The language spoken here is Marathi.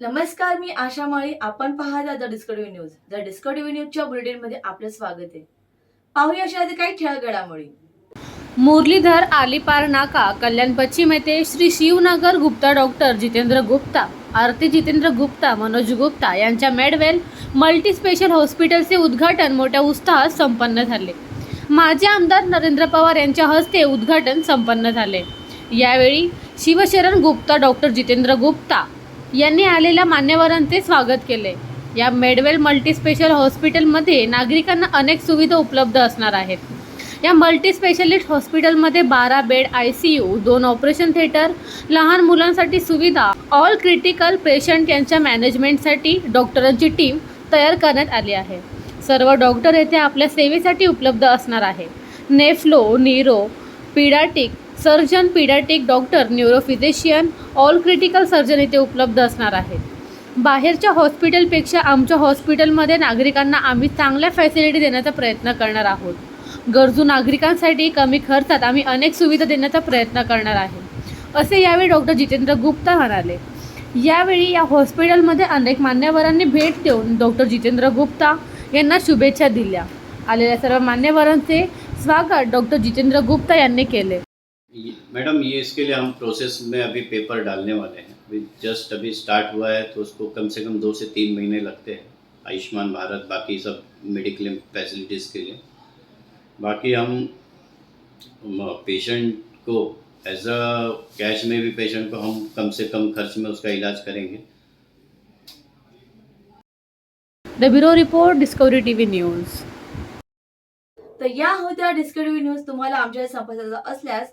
नमस्कार मी आशा माळी. आपण पाहता the Discovery news. The Discovery न्यूजच्या बुलेटिनमध्ये आपलं स्वागत आहे. पाहूया अशा काही ठळक घडामोडी मुरलीधर आलीपार नाका कल्याण पश्चिम येथे श्री शिवनगर गुप्ता डॉक्टर जितेंद्र गुप्ता आरती जितेंद्र गुप्ता मनोज गुप्ता यांच्या मेडवेल मल्टी स्पेशल हॉस्पिटलचे उद्घाटन मोठ्या उत्साहात संपन्न झाले. माजी आमदार नरेंद्र पवार यांच्या हस्ते उद्घाटन संपन्न झाले. यावेळी शिवशरण गुप्ता डॉक्टर जितेंद्र गुप्ता यांनी आलेल्या मान्यवरांचे स्वागत केले. या मेडवेल मल्टीस्पेशल हॉस्पिटलमध्ये नागरिकांना अनेक सुविधा उपलब्ध असणार आहेत. या मल्टीस्पेशालिस्ट हॉस्पिटलमध्ये बारा बेड आय सी यू दोन ऑपरेशन थिएटर लहान मुलांसाठी सुविधा ऑल क्रिटिकल पेशंट यांच्या मॅनेजमेंटसाठी डॉक्टरांची टीम तयार करण्यात आली आहे. सर्व डॉक्टर येथे आपल्या सेवेसाठी उपलब्ध असणार आहे nephro neuro paediatric surgeon paediatric doctor neurophysician all critical surgeon इथे उपलब्ध असणार आहेत. बाहेरच्या हॉस्पिटलपेक्षा आमच्या हॉस्पिटलमध्ये नागरिकांना आम्ही चांगल्या फॅसिलिटी देण्याचा प्रयत्न करणार आहोत. गरजू नागरिकांसाठी कमी खर्चात आम्ही अनेक सुविधा देण्याचा प्रयत्न करणार आहे. असे यावेळी डॉक्टर जितेंद्र गुप्ता म्हणाले. यावेळी या हॉस्पिटलमध्ये अनेक मान्यवरांनी भेट देऊन डॉक्टर जितेंद्र गुप्ता यांना शुभेच्छा दिल्या. आलेल्या सर्व मान्यवरांचे स्वागत डॉक्टर जितेंद्र गुप्ता यांनी केले. मैडम ये इसके लिए हम प्रोसेस में अभी पेपर डालने वाले हैं। अभी जस्ट अभी स्टार्ट हुआ है तो उसको कम से कम दो से तीन महीने लगते हैं। आयुष्मान भारत बाकी सब मेडिक्लेम फैसिलिटीज़ के लिए। बाकी हम पेशेंट को एज अ कैश में भी पेशेंट को हम कम से कम खर्च में उसका इलाज करेंगे। The bureau report Discovery T V news तर या होत्या डिस्कवरी न्यूज़ तुम्हाला आमच्या संपर्काचा असल्यास